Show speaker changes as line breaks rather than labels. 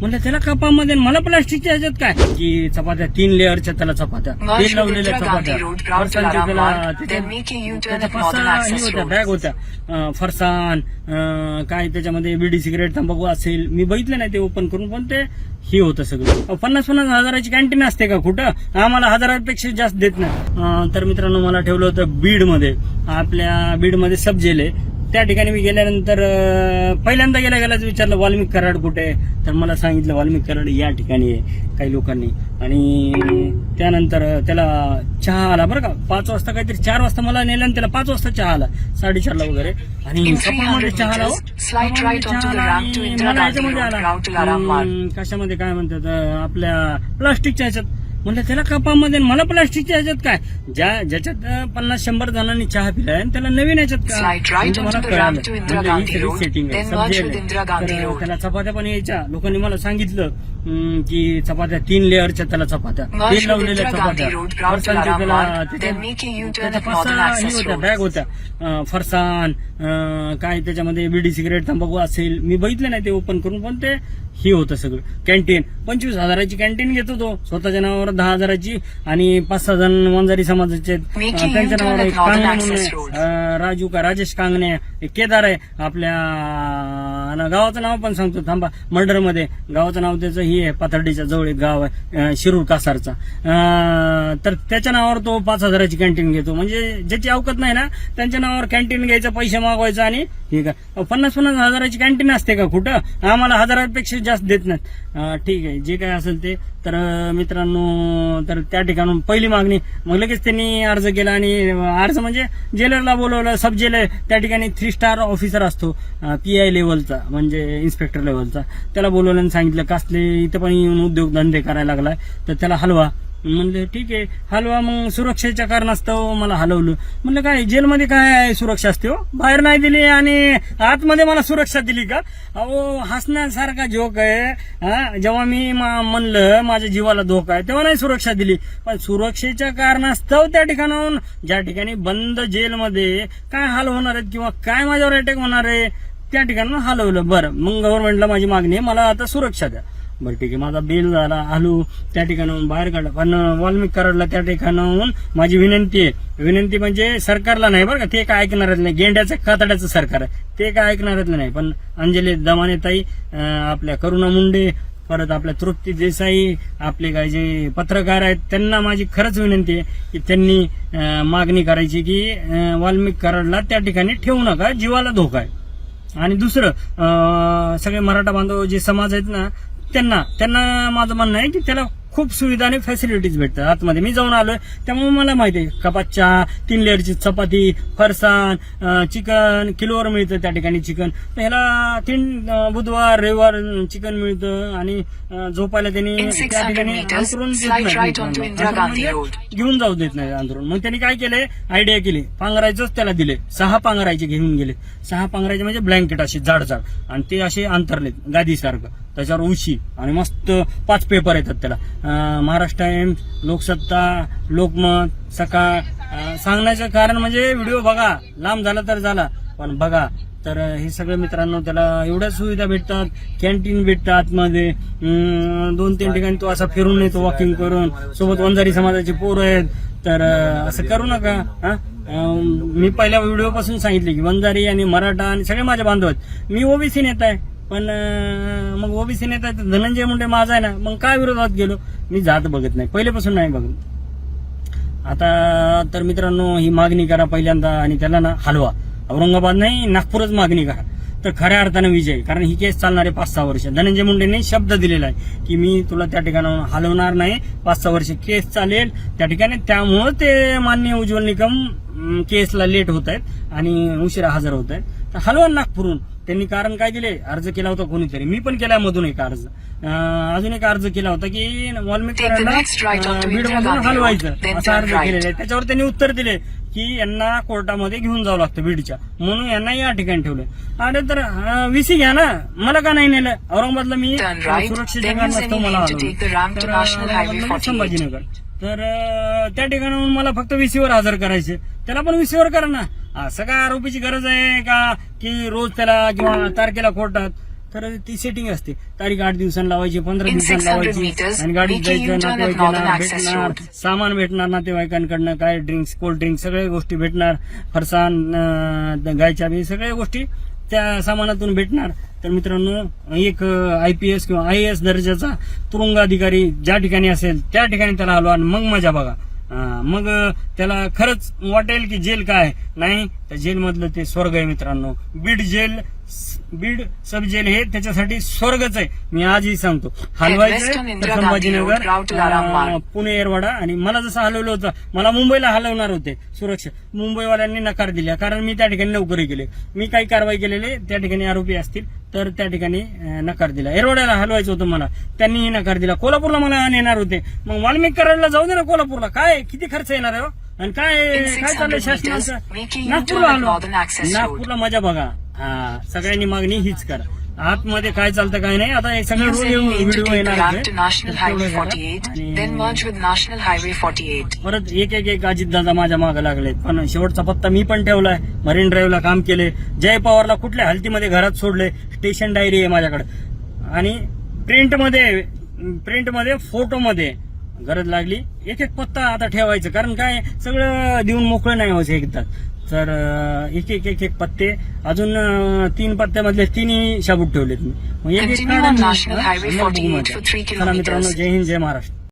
म्हणलं त्याला कपामध्ये मला प्लास्टिकच्या ह्याच्यात काय? की चपात्या तीन लेअरच्या त्याला चपात्या. तेल लावलेल्या चपात्या. त्याला त्याच्या पाच सहा हे होत्या
Road.
बॅग होत्या. अं, काय त्याच्यामध्ये बिडी सिगरेट तंबाखू असेल मी बघितलं नाही ते ओपन करून पण ते हे होतं सगळं. पन्नास पन्नास हजाराची कॅन्टीन असते का कुठं? आम्हाला हजारापेक्षा जास्त देत नाही. तर मित्रांनो मला ठेवलं होतं बीडमध्ये. आपल्या बीडमध्ये सब जेल आहे. त्या ठिकाणी मी गेल्यानंतर पहिल्यांदा गेल्या गेल्याच विचारलं वाल्मिक कराड कुठे तर मला सांगितलं वाल्मिक कराड या ठिकाणी आहे काही लोकांनी. आणि त्यानंतर त्याला चहा आला बरं का पाच वाजता काहीतरी चार वाजता मला नेलं आणि त्याला पाच वाजता चहा आला साडेचारला वगैरे. आणि कपामध्ये
300
चहा आला हो. आला मला कशामध्ये काय म्हणतात आपल्या प्लास्टिकच्या ह्याच्यात. म्हणलं त्याला कपामध्ये मला प्लास्टिकच्या ह्याच्यात काय? ज्या ज्याच्यात पन्नास शंभर जणांनी चहा पिलाय आणि त्याला नवीन ह्याच्यात काय म्हणजे म्हणजे
Road.
त्याला चपात्या पण यायच्या. लोकांनी मला सांगितलं. की चपात्या तीन लेअरच्या त्याला चपात्या.
With
लावलेल्या चपात्या. बॅग होत्या अं, काय त्याच्यामध्ये बिडी सिगरेट तंबाखू असेल. मी बघितलं नाही ते ओपन करून पण ते हे होतं सगळं. कॅन्टीन पंचवीस हजाराची कॅन्टीन घेत होतो स्वतःच्या नावावर दहा हजाराची आणि पाच सहा जण वंजारी समाजाचे त्यांच्या नावावर एक कांगणे राजू का राजेश कांगणे. एक केदार आहे. आपल्या गावाचं नाव पण सांगतो. थांबा. मर्डरमध्ये गावाचं नाव त्याचं हे आहे पाथर्डीच्या जवळ एक गाव आहे शिरूर कासारचा. तर त्याच्या नावावर तो पाच हजाराची कॅन्टीन घेतो. म्हणजे ज्याची अवकत नाही ना त्यांच्या नावावर कॅन्टीन घ्यायचं पैसे मागवायचं आणि हे का पन्नास पन्नास हजाराची कॅन्टीन असते का कुठं? आम्हाला हजारापेक्षा जास्त देत नाहीत. ठीक आहे जे काय असेल ते. तर मित्रांनो तर त्या ठिकाणून पहिली मागणी मग लगेच त्यांनी अर्ज केला आणि अर्ज म्हणजे जेलरला बोलवलं सब जेलर त्या ठिकाणी थ्री स्टार ऑफिसर असतो पी आय लेवलचा म्हणजे इन्स्पेक्टर लेवलचा त्याला बोलवलं आणि सांगितलं कसले इथं पण येऊन उद्योगधंदे करायला लागलाय तर त्याला हलवा. म्हणले ठीक आहे हलवा मग सुरक्षेच्या कारणास्तव मला हलवलं. म्हणलं काय जेलमध्ये काय सुरक्षा असते हो? बाहेर नाही दिली आणि आतमध्ये मला सुरक्षा दिली का? अहो हसण्यासारखा जोक आहे हा? जेव्हा मी मा- म्हणलं माझ्या जीवाला धोका आहे तेव्हा नाही सुरक्षा दिली. पण सुरक्षेच्या कारणास्तव त्या ठिकाणाहून ज्या ठिकाणी बंद जेलमध्ये काय हाल होणार आहेत किंवा काय माझ्यावर अटॅक होणार आहे त्या ठिकाणाहून हलवलं. बरं मग गव्हर्नमेंटला माझी मागणी आहे मला आता सुरक्षा द्या. बरं ठीक आहे. माझा बेल झाला. आलो त्या ठिकाणाहून बाहेर काढला. पण वाल्मिक कराडला त्या ठिकाणाहून माझी विनंती आहे. विनंती म्हणजे सरकारला नाही बरं का? ते काय ऐकणारच नाही. गेंड्याचं कातड्याचं सरकार आहे. ते काय ऐकणारच नाही. पण अंजली दमाने ताई आपल्या करुणा मुंडे परत आपल्या तृप्ती देसाई आपले काय जे पत्रकार आहेत त्यांना माझी खरंच विनंती आहे की त्यांनी मागणी करायची की वाल्मिक कराडला त्या ठिकाणी ठेवू नका. जीवाला धोका आहे. आणि दुसरं अं, सगळे मराठा बांधव जे समाज आहेत ना त्यांना त्यांना माझं म्हणणं आहे की त्याला खूप सुविधा आणि फॅसिलिटीज भेटतात. आतमध्ये मी जाऊन आलोय त्यामुळे मला माहिती आहे कपात चहा तीन लेअरची चपाती फरसाण चिकन किलोवर मिळतं त्या ठिकाणी चिकन. ह्याला तीन बुधवार रविवार चिकन मिळतं आणि झोपायला त्यांनी त्या
600
ठिकाणी
Gandhi
म्हणजे. घेऊन जाऊ देत नाही अंथरूण. मग त्यांनी काय केलंय? आयडिया केली. पांघरायचंच त्याला दिले सहा पांघरायचे घेऊन गेले. सहा पांघरायचे म्हणजे ब्लँकेट असे जाड जाड आणि ते असे अंतरलेत गादीसारखं. त्याच्यावर उशी आणि मस्त पाच पेपर येतात त्याला. महाराष्ट्र टाइम्स लोकसत्ता लोकमत सकाळ सांगण्याचं कारण म्हणजे व्हिडिओ बघा. लांब झाला तर झाला पण बघा. तर हे सगळं मित्रांनो त्याला एवढ्या सुविधा भेटतात. कॅन्टीन भेटतात आतमध्ये. दोन तीन ठिकाणी तो असा फिरून येतो वॉकिंग करून. सोबत वंजारी समाजाचे पोरं आहेत. तर असं करू नका. हा मी पहिल्या व्हिडिओ पासून सांगितले की वंजारी आणि मराठा आणि सगळे माझे बांधव आहेत. मी ओबीसी नेता आहे. पण मग ओबीसी नेता धनंजय मुंडे माझा आहे ना मग काय विरोधात गेलो? मी जात बघत नाही. पहिल्यापासून नाही बघत. आता तर मित्रांनो ही मागणी करा पहिल्यांदा आणि त्याला ना हलवा. औरंगाबाद नाही नागपूरच मागणी करा. तर खऱ्या अर्थानं विजय. कारण ही केस चालणार आहे पाच सहा वर्ष. धनंजय मुंडेंनी शब्द दिलेला आहे की मी तुला त्या ठिकाणाहून हलवणार नाही. पाच सहा वर्ष केस चालेल. त्या ठिकाणी त्यामुळं ते मान्य उज्ज्वल निकम केसला लेट होत आहेत आणि उशिरा हजर होत आहेत. तर हलवा नागपूरहून. त्यांनी कारण काय दिले? अर्ज केला होता कोणीतरी. मी पण केला मधून एक अर्ज. अजून एक अर्ज केला होता की Valmik
Take the next right onto
Beed
Indira
मधून
Gandhi
हलवायचं. असा अर्ज. केलेला. आहे त्याच्यावर त्यांनी उत्तर दिले की यांना कोर्टामध्ये घेऊन जावं लागतं बीडच्या. म्हणून यांना या ठिकाणी ठेवलं अरे तर विसी घ्या ना. मला का नाही नेलं? औरंगाबादला मी कारणास्तव
any
मला
lane to
हलवलं.
take the ramp to
तर,
National Highway
औरंगाबादला
48.
संभाजीनगर तर त्या ठिकाणाहून मला फक्त विसीवर हजर करायचे. त्याला पण विसीवर करा ना. काय आरोपीची गरज आहे का की रोज त्याला किंवा तारखेला कोर्टात? तर ती सेटिंग असते. तारीख आठ दिवसांनी लावायची पंधरा दिवसांनी
600
लावायची. आणि
a
जायचं भेटणार. सामान भेटणार नातेवाईकांकडनं काय ड्रिंक्स कोल्ड ड्रिंक सगळ्या गोष्टी भेटणार. फरसाण अं, गायच्या बी सगळ्या गोष्टी त्या सामानातून भेटणार. तर मित्रांनो एक आय पी एस किंवा आय एस दर्जाचा तुरुंग अधिकारी ज्या ठिकाणी असेल त्या ठिकाणी त्याला आलो आणि मग मजा बघा. मग त्याला खरंच वाटेल की जेल काय? नाही त्या जेलमधलं ते स्वर्ग आहे मित्रांनो. Beed jail Beed sub jail हे त्याच्यासाठी स्वर्गच आहे. मी आजही सांगतो. हलवायचं संभाजीनगर पुणे एरवाडा. आणि मला जसं हलवलं होतं मला मुंबईला हलवणार होते सुरक्षा. मुंबईवाल्यांनी नकार दिला कारण मी त्या ठिकाणी नोकरी केली. मी काही कारवाई केलेली त्या ठिकाणी आरोपी असतील तर त्या ठिकाणी नकार दिला. एरवाड्याला हलवायचं होतं मला. त्यांनीही नकार दिला. कोल्हापूरला मला नेणार होते. मग वाल्मिक कराडला जाऊ दे ना कोल्हापूरला. काय? किती खर्च येणार आहे हो? आणि काय काय चाललंय
600
शासनाचं? नागपूरला आलो. नागपूरला मजा बघा. हा सगळ्यांनी मागणी हीच करा. आतमध्ये काय चालतं काय नाही. आता हे सगळं व्हिडिओ येणार
the ramp
आहेत.
to National
तर
Highway
तेवढं करा.
48,
आणि
then merge with National Highway 48.
परत एक एक एक अजितदादा माझ्या मागे लागले पण शेवटचा पत्ता मी पण ठेवलाय. मरीन ड्राईव्हला काम केले. जय पवारला कुठल्या हलतीमध्ये घरात सोडले? स्टेशन डायरी आहे माझ्याकडे. आणि प्रिंटमध्ये प्रिंटमध्ये फोटोमध्ये गरज लागली. एक एक पत्ता आता ठेवायचं. कारण काय? सगळं देऊन मोकळं नाही व्हायचं एकदा. तर एक एक एक एक पत्ते अजून तीन पत्त्यामधले तिन्ही शाबूत ठेवलेत मी मग एक एक
Continue
काढा
on
मी.
National? Highway
मग बघू
48
मजा.
for three
चला मित्रांनो. जय हिंद जय महाराष्ट्र